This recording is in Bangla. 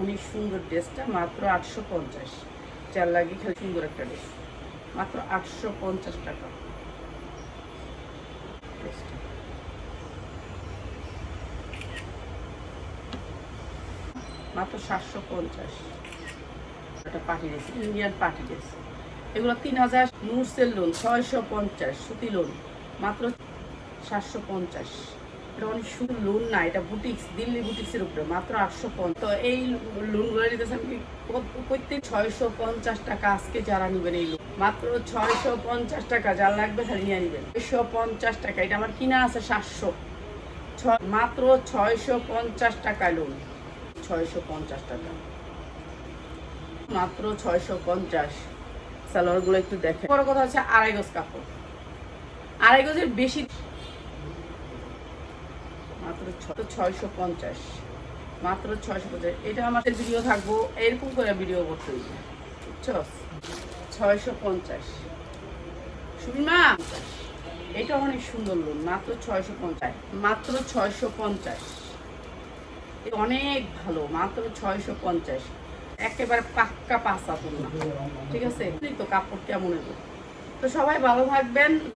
অনেক সুন্দর ড্রেসটা, মাত্র আটশো পঞ্চাশ। চার লাগে খেলে সুন্দর একটা ড্রেস। মাত্র আটশো পঞ্চাশ টাকা। মাত্র সাতশো পঞ্চাশ। একটা party dress, Indian party dress. এগুলো তিন হাজার নুরসেল লোন, ছয়শো পঞ্চাশ সুতি লোন, মাত্র সাতশো পঞ্চাশ। এটা অনেক সুন্দর লোন না, এটা বুটিক্স দিল্লি বুটিক্সের উপরে, মাত্র আটশো পঞ্চাশ। তো এই লোনগুলো কি প্রত- প্রত্যেক ছয়শো পঞ্চাশ টাকা আজকে যারা নেবেন এই লোন মাত্র ছয়শো পঞ্চাশ টাকা, যার লাগবে খালি নিয়ে নেবেন। ছয়শো পঞ্চাশ টাকা, এটা আমার কিনা আছে সাতশো। মাত্র ছয়শো পঞ্চাশ টাকা লোন ছয়শো পঞ্চাশ টাকা। মাত্র ছয়শো পঞ্চাশ। সালোয়ারগুলো একটু দেখে বড় কথা হচ্ছে আড়াই গজ কাপড়। আড়াই গজের বেশি মাত্র ছয়শো পঞ্চাশ। মাত্র ছয়শো পঞ্চাশ। এটা আমার ভিডিও থাকব, এরকম করে ভিডিও করতে হইবে। ছয়শো পঞ্চাশ। সুবিমা এটা অনেক সুন্দর লোন মাত্র ছয়শো পঞ্চাশ। মাত্র ছয়শো পঞ্চাশ। অনেক ভালো, মাত্র ছয়শো পঞ্চাশ। একেবারে পাক্কা পাঁচা না ঠিক আছে? তো কাপড় কেমন এলো তো সবাই ভালো থাকবেন।